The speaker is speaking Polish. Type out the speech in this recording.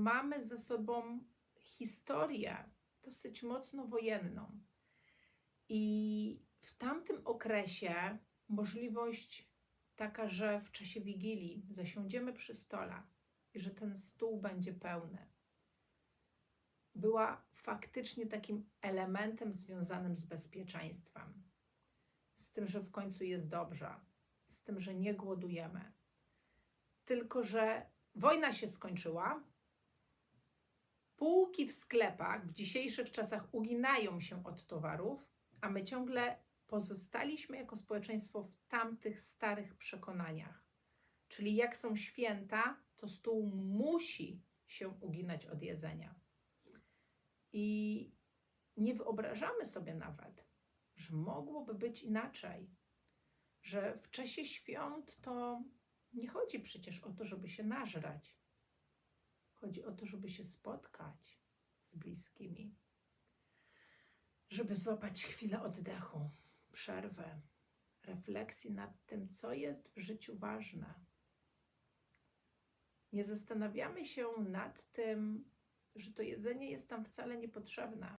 Mamy za sobą historię dosyć mocno wojenną. I w tamtym okresie możliwość taka, że w czasie wigilii zasiądziemy przy stole i że ten stół będzie pełny, była faktycznie takim elementem związanym z bezpieczeństwem, z tym, że w końcu jest dobrze, z tym, że nie głodujemy. Tylko, że wojna się skończyła, półki w sklepach w dzisiejszych czasach uginają się od towarów, a my ciągle pozostaliśmy jako społeczeństwo w tamtych starych przekonaniach. Czyli jak są święta, to stół musi się uginać od jedzenia. I nie wyobrażamy sobie nawet, że mogłoby być inaczej, że w czasie świąt to nie chodzi przecież o to, żeby się nażrać. Chodzi o to, żeby się spotkać z bliskimi, żeby złapać chwilę oddechu, przerwę, refleksji nad tym, co jest w życiu ważne. Nie zastanawiamy się nad tym, że to jedzenie jest nam wcale niepotrzebne.